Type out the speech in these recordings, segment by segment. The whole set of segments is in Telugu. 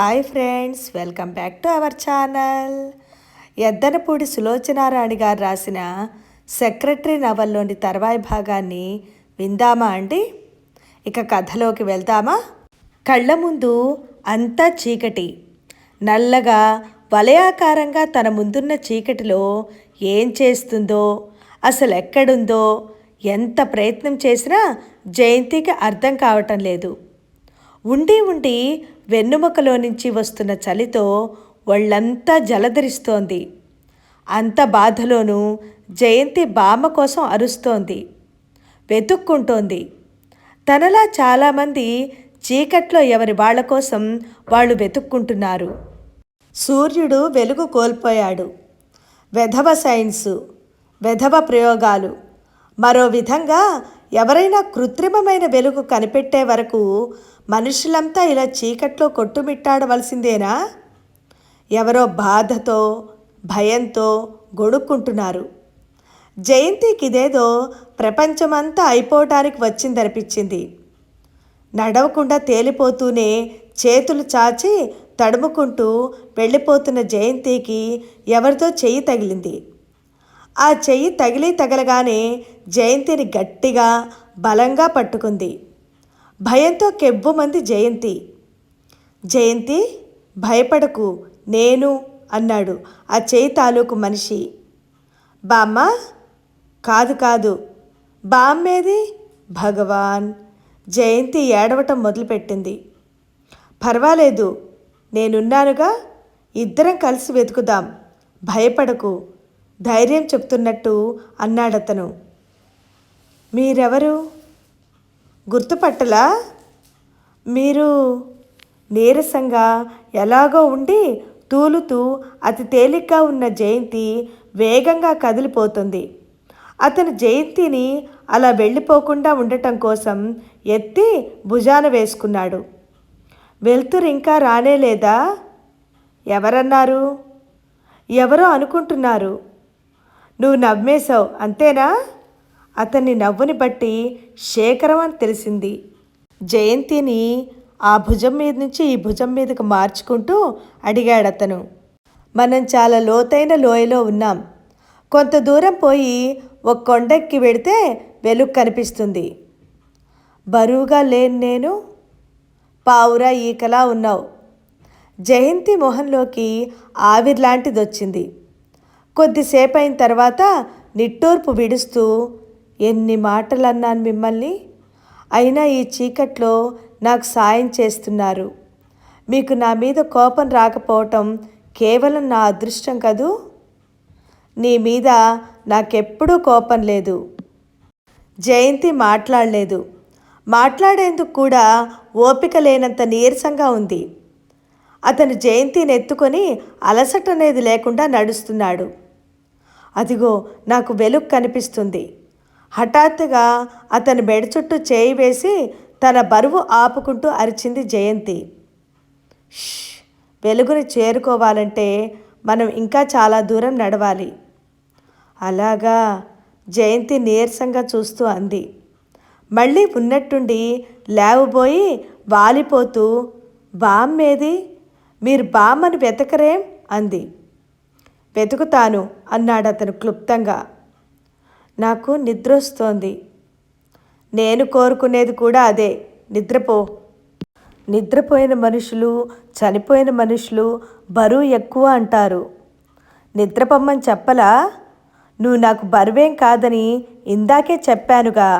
Hi friends welcome back to our channel. Yaddanapudi Sulochanarani garu రాసిన సెక్రటరీ నవల్లోని తర్వాయి భాగాన్ని విందామా అండి? ఇక కథలోకి వెళ్దామా? కళ్ళ ముందు అంతా చీకటి. నల్లగా వలయాకారంగా తన ముందున్న చీకటిలో ఏం చేస్తుందో అసలు ఎక్కడుందో ఎంత ప్రయత్నం చేసినా జయంతికి అర్థం కావటం లేదు. ఉండి ఉండి వెన్నుముకలో నుంచి వస్తున్న చలితో వాళ్ళంతా జలధరిస్తోంది. అంత బాధలోనూ జయంతి బామ్మ కోసం అరుస్తోంది. వెతుక్కుంటోంది. తనలా చాలామంది చీకట్లో ఎవరి వాళ్ళ కోసం వాళ్ళు వెతుక్కుంటున్నారు. సూర్యుడు వెలుగు కోల్పోయాడు. వెధవ సైన్సు వెధవ ప్రయోగాలు. మరో విధంగా ఎవరైనా కృత్రిమమైన వెలుగు కనిపెట్టే వరకు మనుషులంతా ఇలా చీకట్లో కొట్టుమిట్టాడవలసిందేనా? ఎవరో బాధతో భయంతో గొడుక్కుంటున్నారు. జయంతికి ఇదేదో ప్రపంచమంతా అయిపోవటానికి వచ్చిందనిపించింది. నడవకుండా తేలిపోతూనే చేతులు చాచి తడుముకుంటూ వెళ్ళిపోతున్న జయంతికి ఎవరితో చెయ్యి తగిలింది. ఆ చెయ్యి తగిలి తగలగానే జయంతిని గట్టిగా బలంగా పట్టుకుంది. భయంతో కెవ్వుమంది జయంతి. జయంతి భయపడకు నేను అన్నాడు ఆ చేయి తాలూకు మనిషి. బామ్మ కాదు కాదు బామ్మేది భగవాన్. జయంతి ఏడవటం మొదలుపెట్టింది. పర్వాలేదు నేనున్నానుగా ఇద్దరం కలిసి వెతుకుదాం భయపడకు ధైర్యం చెప్తున్నట్టు అన్నాడతను. మీరెవరు? గుర్తుపట్టలా? మీరు నీరసంగా ఎలాగో ఉండి తూలుతూ అతి తేలిగ్గా ఉన్న జయంతి వేగంగా కదిలిపోతుంది. అతను జయంతిని అలా వెళ్ళిపోకుండా ఉండటం కోసం ఎత్తి భుజాన వేసుకున్నాడు. వెళ్తురు ఇంకా రానే లేదా? ఎవరన్నారు? ఎవరో అనుకుంటున్నారు. నువ్వు నవ్వేశావు అంతేనా? అతన్ని నవ్వుని బట్టి శేఖరం అని తెలిసింది. జయంతిని ఆ భుజం మీద నుంచి ఈ భుజం మీదకు మార్చుకుంటూ అడిగాడు అతను. మనం చాలా లోతైన లోయలో ఉన్నాం. కొంత దూరం పోయి ఒక కొండెక్కి వెడితే వెలుగు కనిపిస్తుంది. బరువుగా లేని నేను. పావురా ఈకలా ఉన్నావు. జయంతి మొహంలోకి ఆవిర్లాంటిది వచ్చింది కొద్దిసేపు అయిన తర్వాత నిట్టూర్పు విడుస్తూ ఎన్ని మాటలు అన్నాను మిమ్మల్ని? అయినా ఈ చీకట్లో నాకు సాయం చేస్తున్నారు. మీకు నా మీద కోపం రాకపోవటం కేవలం నా అదృష్టం కదూ? నీ మీద నాకెప్పుడూ కోపం లేదు. జయంతి మాట్లాడలేదు. మాట్లాడేందుకు కూడా ఓపిక లేనంత నీరసంగా ఉంది. అతను జయంతిని ఎత్తుకొని అలసట అనేది లేకుండా నడుస్తున్నాడు. అదిగో నాకు వెలుగు కనిపిస్తుంది. హఠాత్తుగా అతని బెడ్ చుట్టూ చేయి వేసి తన బరువు ఆపుకుంటూ అరిచింది జయంతి. వెలుగుని చేరుకోవాలంటే మనం ఇంకా చాలా దూరం నడవాలి. అలాగా జయంతి నీరసంగా చూస్తూ అంది. మళ్ళీ ఉన్నట్టుండి లేవబోయి వాలిపోతూ బామ్మేది మీరు బామ్మను వెతకరేం? అంది. వెతుకుతాను అన్నాడు అతను క్లుప్తంగా. నాకు నిద్ర వస్తోంది నేను కోరుకునేది కూడా అదే. నిద్రపో. నిద్రపోయిన మనుషులు చనిపోయిన మనుషులు బరువు ఎక్కువ అంటారు. నిద్రపొమ్మని చెప్పలా? నువ్వు నాకు బరువేం కాదని ఇందాకే చెప్పానుగా.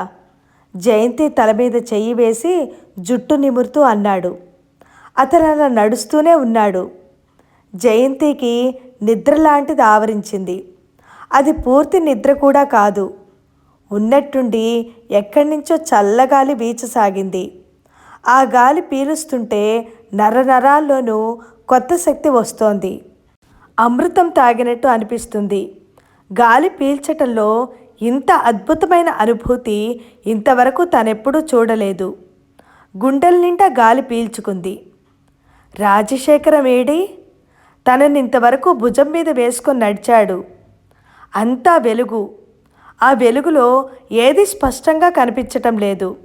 జయంతి తల మీద చెయ్యి వేసి జుట్టు నిమురుతూ అన్నాడు. అతను అలా నడుస్తూనే ఉన్నాడు. జయంతికి నిద్ర లాంటిది ఆవరించింది. అది పూర్తి నిద్ర కూడా కాదు. ఉన్నట్టుండి ఎక్కడి నుంచో చల్లగాలి వీచసాగింది. ఆ గాలి పీలుస్తుంటే నరనరాల్లోనూ కొత్త శక్తి వస్తోంది. అమృతం తాగినట్టు అనిపిస్తుంది. గాలి పీల్చటంలో ఇంత అద్భుతమైన అనుభూతి ఇంతవరకు తనెప్పుడూ చూడలేదు. గుండెల నిండా గాలి పీల్చుకుంది. రాజశేఖరం ఏడి తనని ఇంతవరకు భుజం మీద వేసుకొని నడిచాడు. అంతా వెలుగు. ఆ వెలుగులో ఏది స్పష్టంగా కనిపించటం లేదు.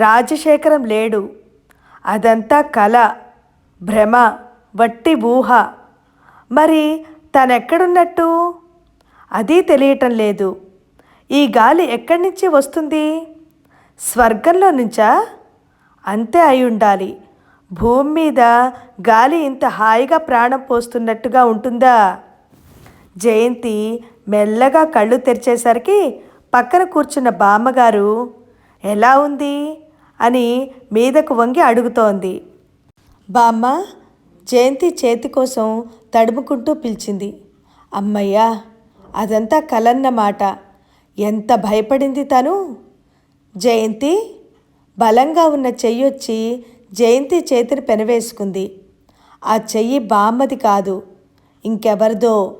రాజశేఖరం లేడు. అదంతా కళ భ్రమ వట్టి ఊహ. మరి తనెక్కడున్నట్టు? అది తెలియటం లేదు. ఈ గాలి ఎక్కడి నుంచి వస్తుంది? స్వర్గంలో నుంచా? అంతే అయి ఉండాలి. భూమి మీద గాలి ఇంత హాయిగా ప్రాణం పోస్తున్నట్టుగా ఉంటుందా? జయంతి మెల్లగా కళ్ళు తెరిచేసరికి పక్కన కూర్చున్న బామ్మగారు ఎలా ఉంది? అని మీదకు వంగి అడుగుతోంది. బామ్మ జయంతి చేతి కోసం తడుముకుంటూ పిలిచింది. అమ్మయ్యా అదంతా కలన్నమాట. ఎంత భయపడింది తను? జయంతి బలంగా ఉన్న చెయ్యొచ్చి జయంతి చేతిని పెనవేసుకుంది. ఆ చెయ్యి బామ్మది కాదు ఇంకెవరిదో.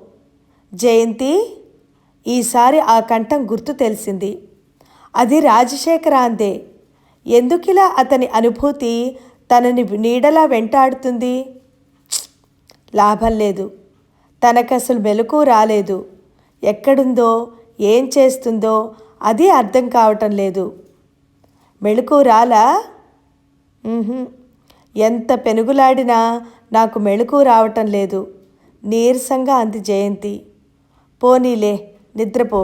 జయంతి ఈసారి ఆ కంఠం గుర్తు తెలిసింది. అది రాజశేఖరాందే. ఎందుకిలా అతని అనుభూతి తనని నీడలా వెంటాడుతుంది? లాభం లేదు. తనకసలు మెలకు రాలేదు. ఎక్కడుందో ఏం చేస్తుందో అది అర్థం కావటం లేదు. మెళుకు రాలా? ఎంత పెనుగులాడినా నాకు మెళుకు రావటం లేదు. నీరసంగా అంది జయంతి. పోనీలే. నిద్రపో.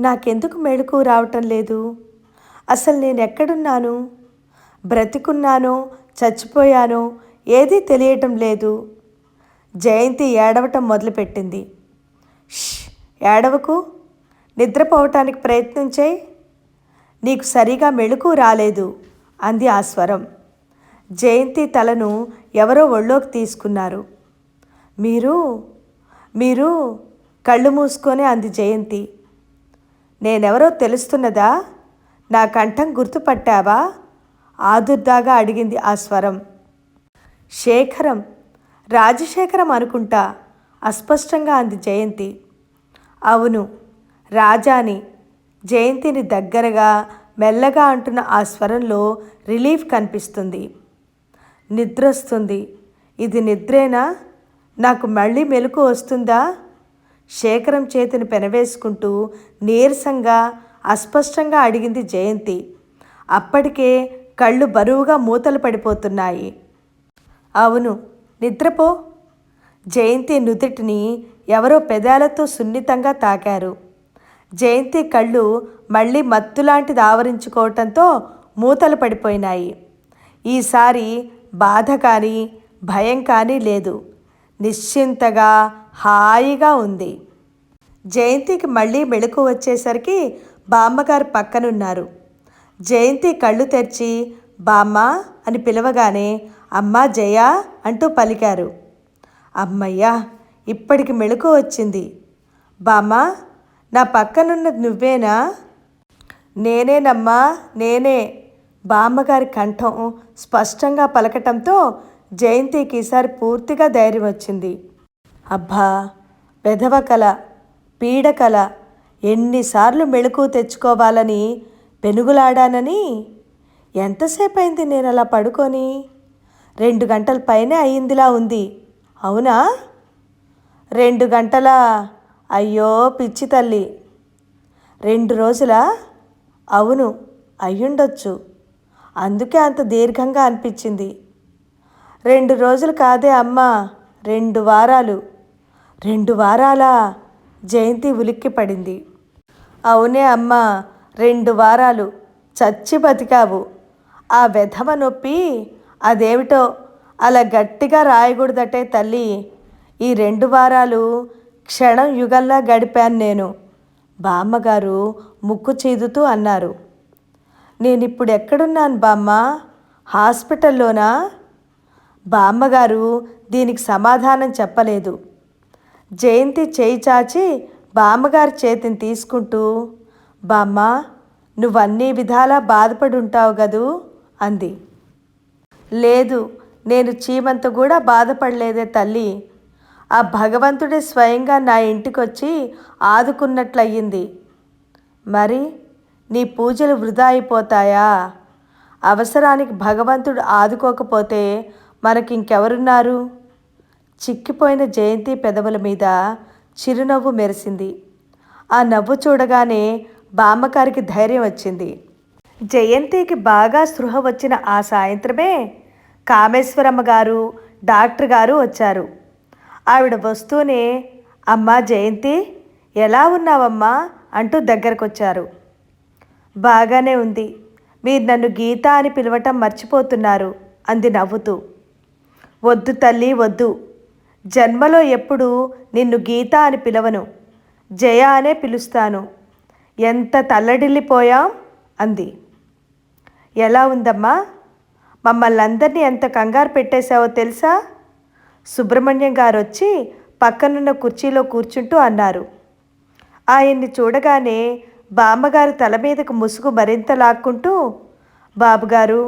నాకెందుకు మెళుకు రావటం లేదు? అసలు నేను ఎక్కడున్నాను బ్రతికున్నానో చచ్చిపోయానో ఏదీ తెలియటం లేదు. జయంతి ఏడవటం మొదలుపెట్టింది. ష్ ఏడవకు? నిద్రపోవటానికి ప్రయత్నం చేయి. నీకు సరిగా మెళుకు రాలేదు అంది ఆ స్వరం. జయంతి తలను ఎవరో ఒళ్ళోకి తీసుకున్నారు. మీరు? మీరు? కళ్ళు మూసుకొని అంది జయంతి. నేనెవరో తెలుస్తున్నదా? నా కంఠం గుర్తుపట్టావా? ఆదుర్దాగా అడిగింది ఆ స్వరం. శేఖరం రాజశేఖరం అనుకుంటా అస్పష్టంగా అంది జయంతి. అవును రాజాని జయంతిని దగ్గరగా మెల్లగా అంటున్న ఆ స్వరంలో రిలీఫ్ కనిపిస్తుంది. నిద్రొస్తుంది. ఇది నిద్రేనా? నాకు మళ్ళీ మెలకు వస్తుందా? శేఖరం చేతిని పెనవేసుకుంటూ నీరసంగా అస్పష్టంగా అడిగింది జయంతి. అప్పటికే కళ్ళు బరువుగా మూతలు పడిపోతున్నాయి. అవును నిద్రపో. జయంతి నుదుటిని ఎవరో పెదాలతో సున్నితంగా తాకారు. జయంతి కళ్ళు మళ్ళీ మత్తులాంటిది ఆవరించుకోవటంతో మూతలు పడిపోయినాయి. ఈసారి బాధ కానీ భయం కానీ లేదు. నిశ్చింతగా హాయిగా ఉంది. జయంతికి మళ్ళీ మెళుకు వచ్చేసరికి బామ్మగారు పక్కనున్నారు. జయంతి కళ్ళు తెరిచి బామ్మ అని పిలవగానే అమ్మ జయ అంటూ పలికారు. అమ్మయ్యా ఇప్పటికి మెళుకు వచ్చింది. బామ్మ నా పక్కనున్న నువ్వేనా? నేనేనమ్మా నేనే. బామ్మగారి కంఠం స్పష్టంగా పలకటంతో జయంతికి ఈసారి పూర్తిగా ధైర్యం వచ్చింది. అబ్బా! వెధవ కళ పీడకల ఎన్నిసార్లు మెళుకు తెచ్చుకోవాలని పెనుగులాడానని? ఎంతసేపు అయింది నేను అలా పడుకొని? రెండు గంటల పైనే అయిందిలా ఉంది. అవునా? రెండు గంటల? అయ్యో పిచ్చి తల్లి. రెండు రోజుల? అవును అయ్యుండొచ్చు. అందుకే అంత దీర్ఘంగా అనిపించింది. రెండు రోజులు కాదే అమ్మా రెండు వారాలు. రెండు వారాలా? జయంతి ఉలిక్కి పడింది. అవునే అమ్మా రెండు వారాలు. చచ్చి బతికావు. ఆ వెధవ నొప్పి అదేమిటో అలా గట్టిగా రాయకూడదటే తల్లి. ఈ రెండు వారాలు క్షణం యుగల్లా గడిపాను నేను. బామ్మగారు ముక్కు చీదుతూ అన్నారు. నేను ఇప్పుడు ఎక్కడున్నాను బామ్మ? హాస్పిటల్లోనా? బామ్మగారు దీనికి సమాధానం చెప్పలేదు. జయంతి చేయి చాచి బామ్మగారి చేతిని తీసుకుంటూ బామ్మ నువ్వన్నీ విధాలా బాధపడి ఉంటావు కదూ? అంది. లేదు నేను చీమంత కూడా బాధపడలేదే తల్లి. ఆ భగవంతుడే స్వయంగా నా ఇంటికొచ్చి ఆదుకున్నట్లయింది మరి నీ పూజలు వృధా అయిపోతాయా? అవసరానికి భగవంతుడు ఆదుకోకపోతే మనకింకెవరున్నారు చిక్కిపోయిన జయంతి పెదవుల మీద చిరునవ్వు మెరిసింది. ఆ నవ్వు చూడగానే బామ్మకారికి ధైర్యం వచ్చింది. జయంతికి బాగా స్పృహ వచ్చిన ఆ సాయంత్రమే కామేశ్వరమ్మ గారు డాక్టర్ గారు వచ్చారు. ఆవిడ వస్తూనే అమ్మా జయంతి ఎలా ఉన్నావమ్మా? అంటూ దగ్గరకొచ్చారు. బాగానే ఉంది. మీరు నన్ను గీత అని పిలవటం మర్చిపోతున్నారు అంది నవ్వుతూ. వద్దు తల్లి వద్దు. జన్మలో ఎప్పుడు నిన్ను గీత అని పిలవను. జయ అనే పిలుస్తాను. ఎంత తల్లడిల్లిపోయాం? అంది. ఎలా ఉందమ్మా? మమ్మల్ని అందరినీ ఎంత కంగారు పెట్టేశావో తెలుసా? సుబ్రహ్మణ్యం గారు వచ్చి పక్కనున్న కుర్చీలో కూర్చుంటూ అన్నారు. ఆయన్ని చూడగానే బామ్మగారు తల మీదకు ముసుగు మరింత లాక్కుంటూ బాబుగారు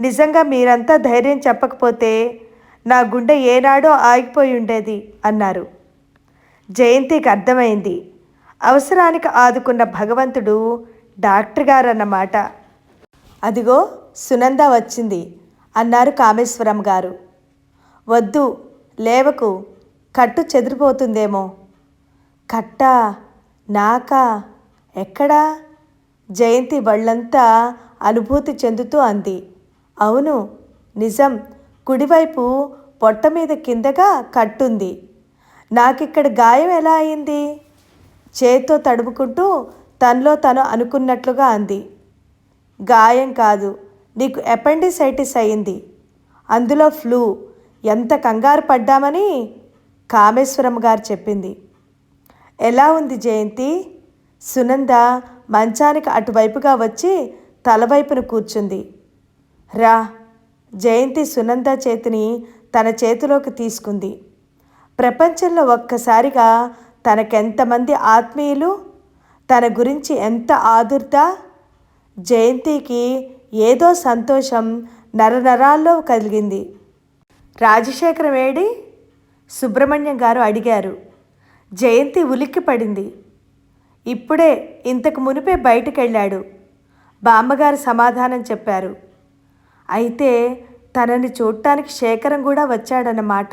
నిజంగా మీరంతా ధైర్యం చెప్పకపోతే నా గుండె ఏనాడో ఆగిపోయి ఉండేది అన్నారు. జయంతికి అర్థమైంది. అవసరానికి ఆదుకున్న భగవంతుడు డాక్టర్ గారు అన్నమాట అదిగో సునంద వచ్చింది అన్నారు కామేశ్వరం గారు. వద్దు లేవకు కట్టు చెదిరిపోతుందేమో. కట్ట నాకా ఎక్కడా? జయంతి వాళ్ళంతా అనుభూతి చెందుతూ అంది. అవును నిజం కుడివైపు పొట్ట మీద కిందగా కట్టుంది. నాకిక్కడ గాయం ఎలా అయింది? చేత్తో తడుముకుంటూ తనలో తను అనుకున్నట్లుగా అంది. గాయం కాదు నీకు అపెండిసైటిస్ అయింది. అందులో ఫ్లూ ఎంత కంగారు పడ్డామని కామేశ్వరం గారు చెప్పింది. ఎలా ఉంది జయంతి? సునంద మంచానికి అటువైపుగా వచ్చి తలవైపున కూర్చుంది. రా జయంతి సునంద చేతిని తన చేతిలోకి తీసుకుంది. ప్రపంచంలో ఒక్కసారిగా తనకెంతమంది ఆత్మీయులు తన గురించి ఎంత ఆదుర్త జయంతికి ఏదో సంతోషం నరనరాల్లో కలిగింది. రాజశేఖరం ఏడి సుబ్రహ్మణ్యం గారు అడిగారు. జయంతి ఉలిక్కి పడింది. ఇప్పుడే ఇంతకు మునిపే బయటికెళ్ళాడు. బామ్మగారు సమాధానం చెప్పారు. అయితే తనని చూడటానికి శేఖరం కూడా వచ్చాడన్నమాట.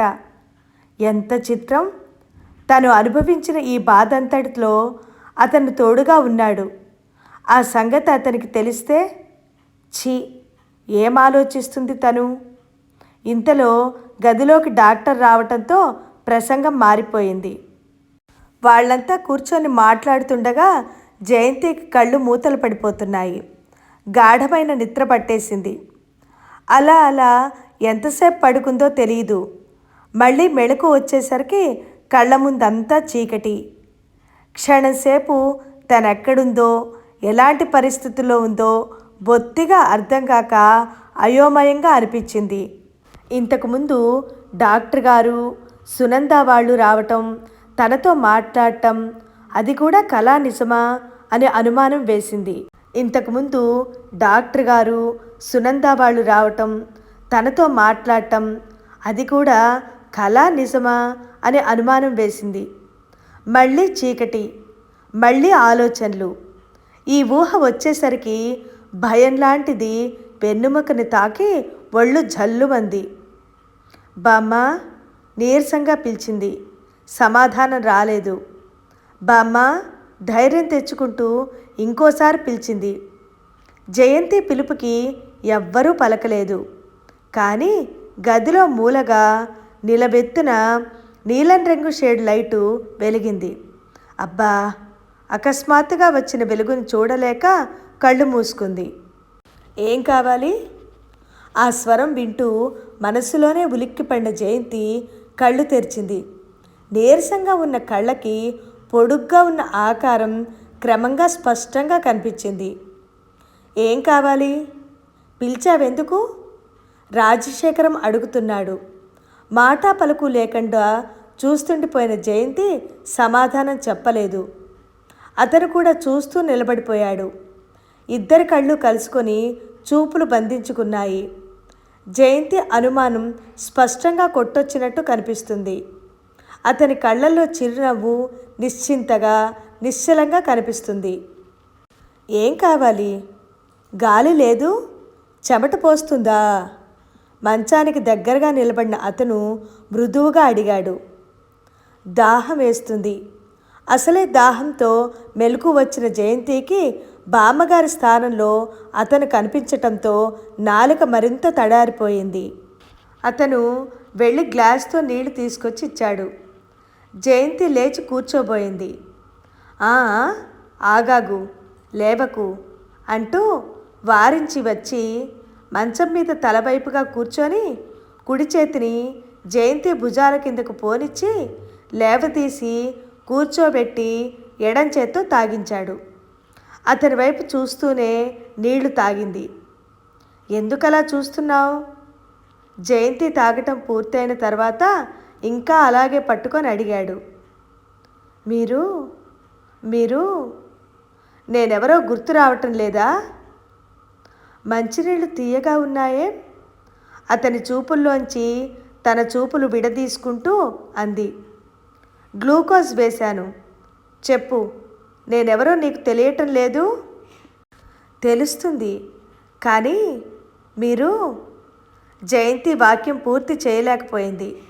ఎంత చిత్రం! తను అనుభవించిన ఈ బాధ అంతటిలో అతను తోడుగా ఉన్నాడు. ఆ సంగతి అతనికి తెలిస్తే ఛీ! ఏం ఆలోచిస్తుంది తను? ఇంతలో గదిలోకి డాక్టర్ రావటంతో ప్రసంగం మారిపోయింది. వాళ్ళంతా కూర్చొని మాట్లాడుతుండగా జయంతికి కళ్ళు మూతలు పడిపోతున్నాయి. గాఢమైన నిద్ర పట్టేసింది. అలా అలా ఎంతసేపు పడుకుందో తెలియదు మళ్ళీ మెళకు వచ్చేసరికి కళ్ళ ముందంతా చీకటి. క్షణంసేపు తనెక్కడుందో ఎలాంటి పరిస్థితుల్లో ఉందో బొత్తిగా అర్థం కాక అయోమయంగా అనిపించింది. ఇంతకుముందు డాక్టర్ గారు సునంద వాళ్ళు రావటం తనతో మాట్లాడటం అది కూడా కళా నిజమా అనే అనుమానం వేసింది. ఇంతకుముందు డాక్టర్ గారు సునంద వాళ్ళు రావటం తనతో మాట్లాడటం అది కూడా కళా నిజమా అనే అనుమానం వేసింది. మళ్ళీ చీకటి మళ్ళీ ఆలోచనలు. ఈ ఊహ వచ్చేసరికి భయం లాంటిది వెన్నుముకని తాకి ఒళ్ళు జల్లుమంది. బామ్మ నీరసంగా పిలిచింది. సమాధానం రాలేదు. బామ్మ ధైర్యం తెచ్చుకుంటూ ఇంకోసారి పిలిచింది. జయంతి పిలుపుకి ఎవ్వరూ పలకలేదు. కానీ గదిలో మూలగా నిలబెత్తున నీలం రంగు షేడ్ లైటు వెలిగింది. అబ్బా! అకస్మాత్తుగా వచ్చిన వెలుగును చూడలేక కళ్ళు మూసుకుంది. ఏం కావాలి? ఆ స్వరం వింటూ మనసులోనే ఉలిక్కిపడిన జయంతి కళ్ళు తెరిచింది. నీరసంగా ఉన్న కళ్ళకి పొడుగ్గా ఉన్న ఆకారం క్రమంగా స్పష్టంగా కనిపించింది. ఏం కావాలి? పిలిచావెందుకు? రాజశేఖరం అడుగుతున్నాడు. మాటా పలుకు లేకుండా చూస్తుండిపోయిన జయంతి సమాధానం చెప్పలేదు. అతను కూడా చూస్తూ నిలబడిపోయాడు. ఇద్దరి కళ్ళు కలుసుకొని చూపులు బంధించుకున్నాయి. జయంతి అనుమానం స్పష్టంగా కొట్టొచ్చినట్టు కనిపిస్తుంది. అతని కళ్ళల్లో చిరునవ్వు నిశ్చింతగా నిశ్చలంగా కనిపిస్తుంది. ఏం కావాలి? గాలి లేదు. చెమట పోస్తుందా? మంచానికి దగ్గరగా నిలబడిన అతను మృదువుగా అడిగాడు. దాహం వేస్తుంది. అసలే దాహంతో మెలకు వచ్చిన జయంతికి బామ్మగారి స్థానంలో అతను కనిపించటంతో నాలుక మరింత తడారిపోయింది. అతను వెళ్ళి గ్లాస్తో నీళ్ళు తీసుకొచ్చి ఇచ్చాడు. జయంతి లేచి కూర్చోబోయింది. "ఆ, ఆగాగు లేవకు అంటూ వారించి వచ్చి మంచం మీద తలవైపుగా కూర్చొని కుడి చేతిని జయంతి భుజాల కిందకు పోనిచ్చి లేవదీసి కూర్చోబెట్టి ఎడం చేత్తో తాగించాడు. అతని వైపు చూస్తూనే నీళ్ళు తాగింది. ఎందుకలా చూస్తున్నావు? జయంతి తాగటం పూర్తయిన తర్వాత ఇంకా అలాగే పట్టుకొని అడిగాడు. మీరు మీరు నేనెవరో గుర్తు రావటం లేదా? మంచినీళ్ళు తీయగా ఉన్నాయే? అతని చూపుల్లోంచి తన చూపులు విడదీసుకుంటూ అంది. గ్లూకోజ్ వేశాను. చెప్పు నేనెవరో నీకు తెలియటం లేదు? తెలుస్తుంది కానీ మీరు జయంతి వాక్యం పూర్తి చేయలేకపోయింది.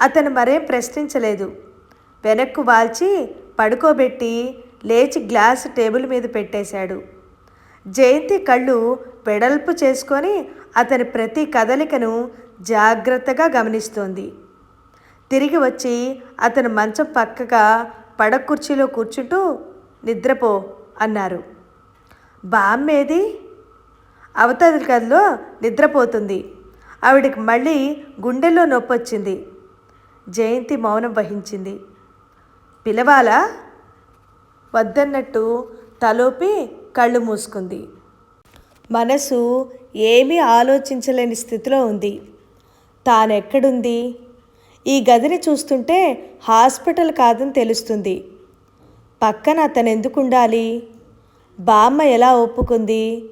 అతను మరేం ప్రశ్నించలేదు. వెనక్కు వాల్చి పడుకోబెట్టి లేచి గ్లాస్ టేబుల్ మీద పెట్టేశాడు. జయంతి కళ్ళు వెడల్పు చేసుకొని అతని ప్రతి కదలికను జాగ్రత్తగా గమనిస్తోంది. తిరిగి వచ్చి అతను మంచం పక్కగా పడకుర్చీలో కూర్చుంటూ నిద్రపో అన్నారు. బామ్మేది? అవతల గదిలో నిద్రపోతుంది. ఆవిడకి మళ్ళీ గుండెల్లో నొప్పి వచ్చింది జయంతి మౌనం వహించింది. పిలవాలా? వద్దన్నట్టు తలోపి కళ్ళు మూసుకుంది. మనసు ఏమీ ఆలోచించలేని స్థితిలో ఉంది. తానెక్కడుంది? ఈ గదిని చూస్తుంటే హాస్పిటల్ కాదని తెలుస్తుంది. పక్కన అతను ఎందుకు ఉండాలి బామ్మ ఎలా ఒప్పుకుంది?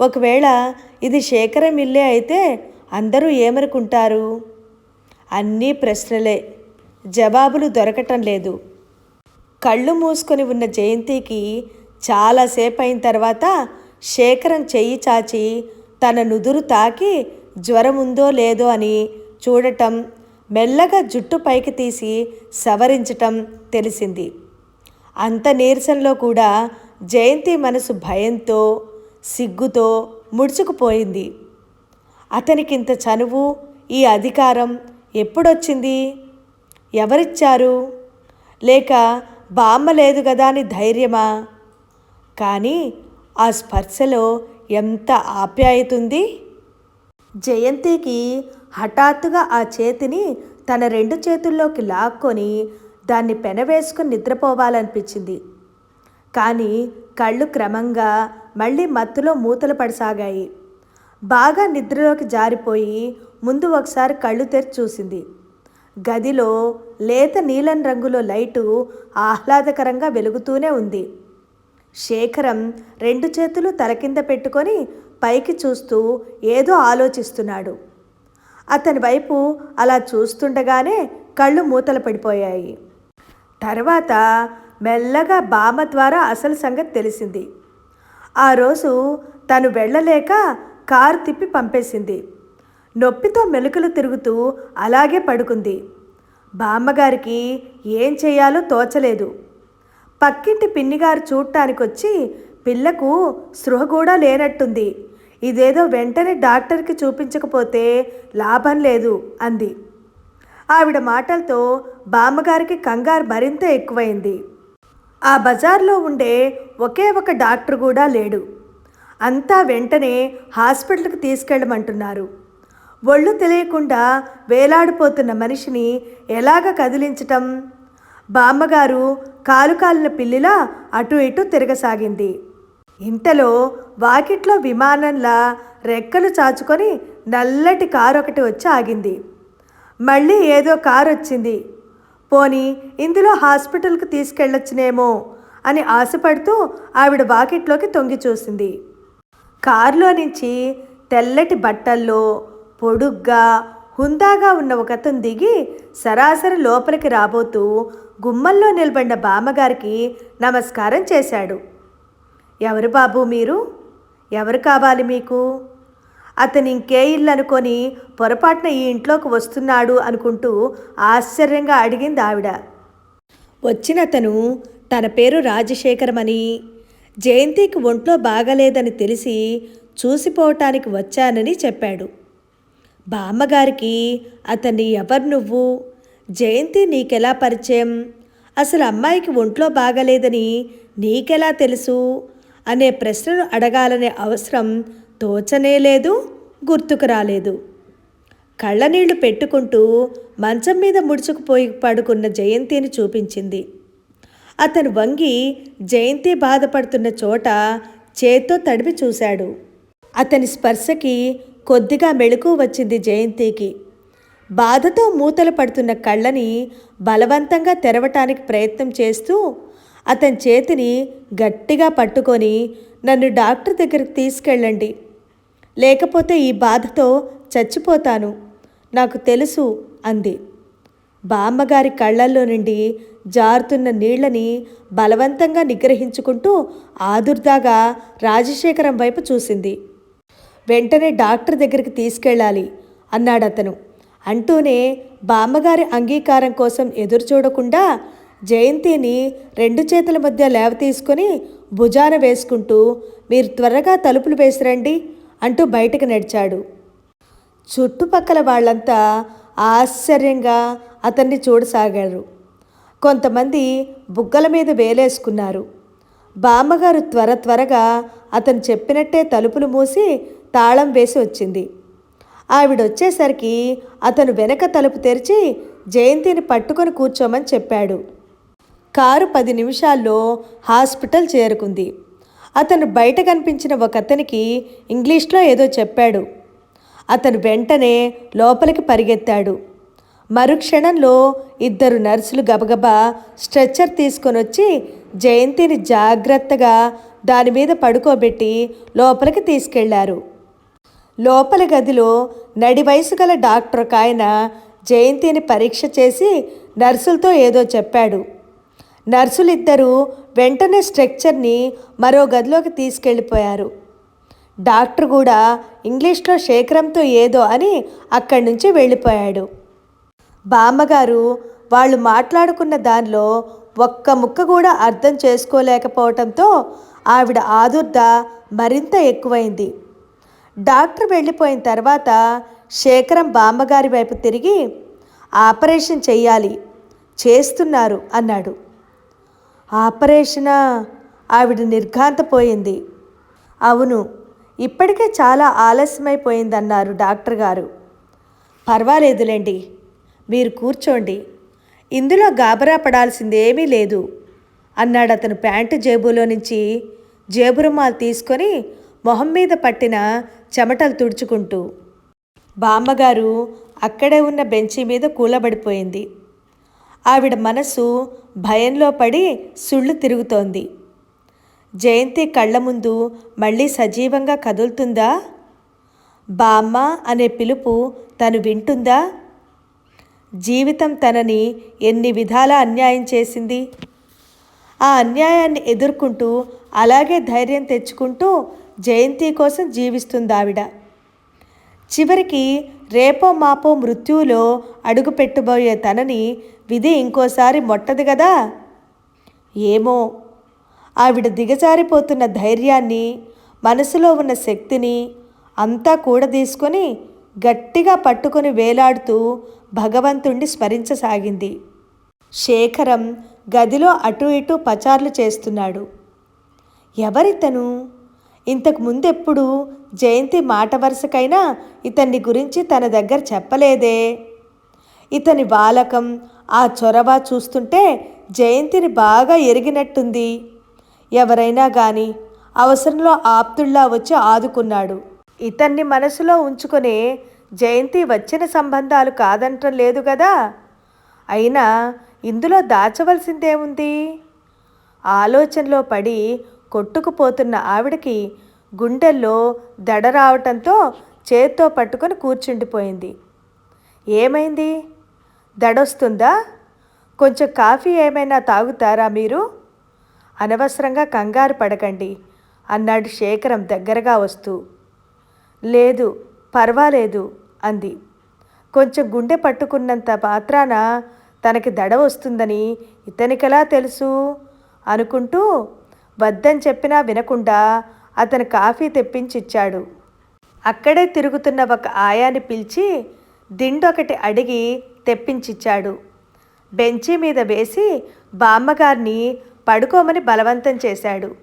ఒకవేళ ఇది శేఖరం ఇల్లే అయితే అందరూ ఏమనుకుంటారు? అన్నీ ప్రశ్నలే. జవాబులు దొరకటం లేదు. కళ్ళు మూసుకొని ఉన్న జయంతికి చాలాసేపు అయిన తర్వాత శేఖరం చెయ్యి చాచి తన నుదురు తాకి జ్వరం ఉందో లేదో అని చూడటం మెల్లగా జుట్టు పైకి తీసి సవరించటం తెలిసింది. అంత నీరసంలో కూడా జయంతి మనసు భయంతో సిగ్గుతో ముడుచుకుపోయింది. అతనికింత చనువు ఈ అధికారం ఎప్పుడొచ్చింది? ఎవరిచ్చారు? లేక బామ్మ లేదు కదా అని ధైర్యమా? కానీ ఆ స్పర్శలో ఎంత ఆప్యాయతుంది? జయంతికి హఠాత్తుగా ఆ చేతిని తన రెండు చేతుల్లోకి లాక్కొని దాన్ని పెనవేసుకుని నిద్రపోవాలనిపించింది. కానీ కళ్ళు క్రమంగా మళ్ళీ మత్తులో మూతలు పడసాగాయి. బాగా నిద్రలోకి జారిపోయి ముందు ఒకసారి కళ్ళు తెరిచి చూసింది. గదిలో లేత నీలం రంగులో లైటు ఆహ్లాదకరంగా వెలుగుతూనే ఉంది. శేఖరం రెండు చేతులు తల కింద పెట్టుకొని పైకి చూస్తూ ఏదో ఆలోచిస్తున్నాడు. అతని వైపు అలా చూస్తుండగానే కళ్ళు మూతలు పడిపోయాయి. తర్వాత మెల్లగా బామ ద్వారా అసలు సంగతి తెలిసింది. ఆ రోజు తను వెళ్ళలేక కారు తిప్పి పంపేసింది. నొప్పితో మెలుకలు తిరుగుతూ అలాగే పడుకుంది. బామ్మగారికి ఏం చేయాలో తోచలేదు. పక్కింటి పిన్నిగారు చూడటానికొచ్చి పిల్లకు స్పృహ కూడా లేనట్టుంది. ఇదేదో వెంటనే డాక్టర్కి చూపించకపోతే లాభం లేదు అంది. ఆవిడ మాటలతో బామ్మగారికి కంగారు మరింత ఎక్కువైంది. ఆ బజార్లో ఉండే ఒకే ఒక డాక్టర్ కూడా లేడు. అంతా వెంటనే హాస్పిటల్కి తీసుకెళ్ళమంటున్నారు. ఒళ్ళు తెలియకుండా వేలాడిపోతున్న మనిషిని ఎలాగ కదిలించటం? బామ్మగారు కాలు కాలిన పిల్లిలా అటు ఇటు తిరగసాగింది. ఇంతలో వాకిట్లో విమానంలా రెక్కలు చాచుకొని నల్లటి కారు ఒకటి వచ్చి ఆగింది. మళ్ళీ ఏదో కారు వచ్చింది పోని ఇందులో హాస్పిటల్కి తీసుకెళ్ళొచ్చునేమో అని ఆశపడుతూ ఆవిడ వాకిట్లోకి తొంగి చూసింది. కారులో నుంచి తెల్లటి బట్టల్లో పొడుగ్గా హుందాగా ఉన్న ఒకతను దిగి సరాసరి లోపలికి రాబోతూ గుమ్మల్లో నిలబడిన బామ్మగారికి నమస్కారం చేశాడు. ఎవరు బాబు మీరు? ఎవరు కావాలి మీకు? అతను ఇంకే ఇల్లు అనుకొని పొరపాటున ఈ ఇంట్లోకి వస్తున్నాడు అనుకుంటూ ఆశ్చర్యంగా అడిగింది ఆవిడ. వచ్చినతను తన పేరు రాజశేఖరమని జయంతికి ఒంట్లో బాగలేదని తెలిసి చూసిపోవటానికి వచ్చానని చెప్పాడు. బామ్మగారికి అతన్ని ఎవరు నువ్వు? జయంతి నీకెలా పరిచయం? అసలు అమ్మాయికి ఒంట్లో బాగలేదని నీకెలా తెలుసు? అనే ప్రశ్నను అడగాలనే అవసరం తోచనే లేదు గుర్తుకు రాలేదు. కళ్ళనీళ్ళు పెట్టుకుంటూ మంచం మీద ముడుచుకుపోయి పడుకున్న జయంతిని చూపించింది. అతను వంగి జయంతి బాధపడుతున్న చోట చేత్తో తడిపి చూశాడు. అతని స్పర్శకి కొద్దిగా మెళుకు వచ్చింది జయంతికి. బాధతో మూతలు పడుతున్న కళ్ళని బలవంతంగా తెరవటానికి ప్రయత్నం చేస్తూ అతని చేతిని గట్టిగా పట్టుకొని నన్ను డాక్టర్ దగ్గరికి తీసుకెళ్ళండి. లేకపోతే ఈ బాధతో చచ్చిపోతాను నాకు తెలుసు అంది. బామ్మగారి కళ్ళల్లో నుండి జారుతున్న నీళ్ళని బలవంతంగా నిగ్రహించుకుంటూ ఆదుర్దాగా రాజశేఖరం వైపు చూసింది. వెంటనే డాక్టర్ దగ్గరికి తీసుకెళ్ళాలి అన్నాడు అతను. అంటూనే బామ్మగారి అంగీకారం కోసం ఎదురు చూడకుండా జయంతిని రెండు చేతుల మధ్య లేవ తీసుకొని భుజాన వేసుకుంటూ మీరు త్వరగా తలుపులు వేసిరండి అంటూ బయటకు నడిచాడు. చుట్టుపక్కల వాళ్ళంతా ఆశ్చర్యంగా అతన్ని చూడసాగారు. కొంతమంది బుగ్గల మీద వేలేసుకున్నారు. బామ్మగారు త్వర త్వరగా అతను చెప్పినట్టే తలుపులు మూసి తాళం వేసి వచ్చింది. ఆవిడొచ్చేసరికి అతను వెనక తలుపు తెరిచి జయంతిని పట్టుకొని కూర్చోమని చెప్పాడు. కారు పది నిమిషాల్లో హాస్పిటల్ చేరుకుంది. అతను బయట కనిపించిన ఒక అతనికి ఇంగ్లీష్లో ఏదో చెప్పాడు. అతను వెంటనే లోపలికి పరిగెత్తాడు. మరుక్షణంలో ఇద్దరు నర్సులు గబగబా స్ట్రెచ్చర్ తీసుకొని వచ్చి జయంతిని జాగ్రత్తగా దాని మీద పడుకోబెట్టి లోపలికి తీసుకెళ్ళారు. లోపల గదిలో నడి వయసు గల డాక్టర్ ఒక ఆయన జయంతిని పరీక్ష చేసి నర్సులతో ఏదో చెప్పాడు. నర్సులిద్దరూ వెంటనే స్ట్రక్చర్ని మరో గదిలోకి తీసుకెళ్ళిపోయారు. డాక్టర్ కూడా ఇంగ్లీష్లో శేఖరంతో ఏదో అని అక్కడి నుంచి వెళ్ళిపోయాడు. బామ్మగారు వాళ్ళు మాట్లాడుకున్న దానిలో ఒక్క ముక్క కూడా అర్థం చేసుకోలేకపోవటంతో ఆవిడ ఆదుర్ద మరింత ఎక్కువైంది. డాక్టర్ వెళ్ళిపోయిన తర్వాత శేఖరం బామ్మగారి వైపు తిరిగి ఆపరేషన్ చెయ్యాలి చేస్తున్నారు అన్నాడు. ఆపరేషనా? ఆవిడ నిర్ఘాంతపోయింది. అవును ఇప్పటికే చాలా ఆలస్యమైపోయిందన్నారు డాక్టర్ గారు. పర్వాలేదులేండి మీరు కూర్చోండి ఇందులో గాబరా పడాల్సిందేమీ లేదు అన్నాడు అతను ప్యాంటు జేబులో నుంచి జేబు రుమాలు తీసుకొని మొహం మీద పట్టిన చెమటలు తుడుచుకుంటూ. బామ్మగారు అక్కడే ఉన్న బెంచి మీద కూలబడిపోయింది. ఆవిడ మనసు భయంలో పడి సుళ్ళు తిరుగుతోంది. జయంతి కళ్ళ ముందు మళ్ళీ సజీవంగా కదులుతుందా? బామ్మ అనే పిలుపు తను వింటుందా? జీవితం తనని ఎన్ని విధాల అన్యాయం చేసింది? ఆ అన్యాయాన్ని ఎదుర్కొంటూ అలాగే ధైర్యం తెచ్చుకుంటూ జయంతి కోసం జీవిస్తుంది ఆవిడ చివరికి రేపో మాపో మృత్యువులో అడుగుపెట్టబోయే తనని విధి ఇంకోసారి మొట్టదు కదా ఏమో. ఆవిడ దిగజారిపోతున్న ధైర్యాన్ని మనసులో ఉన్న శక్తిని అంతా కూడదీసుకొని గట్టిగా పట్టుకొని వేలాడుతూ భగవంతుణ్ణి స్మరించసాగింది. శేఖరం గదిలో అటు ఇటు పచార్లు చేస్తున్నాడు. ఎవరితను? ఇంతకు ముందెప్పుడు జయంతి మాట వరుసకైనా ఇతన్ని గురించి తన దగ్గర చెప్పలేదే. ఇతని బాలకం ఆ చొరవ చూస్తుంటే జయంతిని బాగా ఎరిగినట్టుంది. ఎవరైనా గాని అవసరంలో ఆప్తుల్లా వచ్చి ఆదుకున్నాడు. ఇతన్ని మనసులో ఉంచుకునే జయంతి వచ్చిన సంబంధాలు కాదంటం లేదు కదా అయినా ఇందులో దాచవలసిందేముంది? ఆలోచనలో పడి కొట్టుకుపోతున్న ఆవిడకి గుండెల్లో దడ రావటంతో చేత్తో పట్టుకొని కూర్చుండిపోయింది. ఏమైంది? దడొస్తుందా? కొంచెం కాఫీ ఏమైనా తాగుతారా మీరు? అనవసరంగా కంగారు పడకండి అన్నాడు శేఖరం దగ్గరగా వస్తూ. లేదు పర్వాలేదు అంది. కొంచెం గుండె పట్టుకున్నంత మాత్రాన తనకి దడ వస్తుందని ఇతనికెలా తెలుసు? అనుకుంటూ వద్దని చెప్పినా వినకుండా అతను కాఫీ తెప్పించిచ్చాడు. అక్కడే తిరుగుతున్న ఒక ఆయాని పిలిచి దిండొకటి అడిగి తెప్పించిచ్చాడు. బెంచి మీద వేసి బామ్మగారిని పడుకోమని బలవంతం చేశాడు.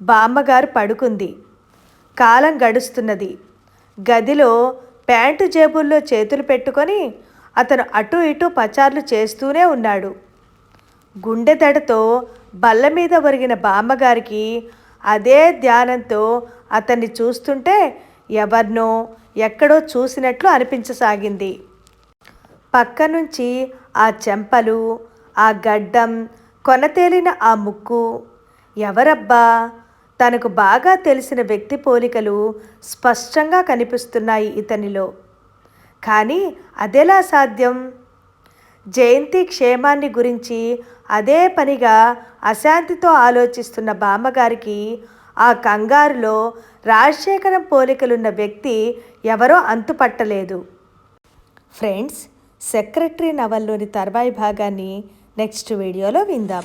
బామ్మగారు పడుకుంది. కాలం గడుస్తున్నది. గదిలో ప్యాంటు జేబుల్లో చేతులు పెట్టుకొని అతను అటు ఇటు పచార్లు చేస్తూనే ఉన్నాడు. గుండె దడతో బల్ల మీద ఒరిగిన బామ్మగారికి అదే ధ్యానంతో అతన్ని చూస్తుంటే ఎవరినో ఎక్కడో చూసినట్లు అనిపించసాగింది. పక్క నుంచి ఆ చెంపలు ఆ గడ్డం కొనతేలిన ఆ ముక్కు ఎవరబ్బా? తనకు బాగా తెలిసిన వ్యక్తి పోలికలు స్పష్టంగా కనిపిస్తున్నాయి ఇతనిలో. కానీ అదెలా సాధ్యం? జయంతి క్షేమాన్ని గురించి అదే పనిగా అశాంతితో ఆలోచిస్తున్న బామ్మగారికి ఆ కంగారులో రాజశేఖరం పోలికలున్న వ్యక్తి ఎవరో అంతుపట్టలేదు. ఫ్రెండ్స్ సెక్రటరీ నవల్లోని తర్వాయి భాగాన్ని నెక్స్ట్ వీడియోలో విందాం.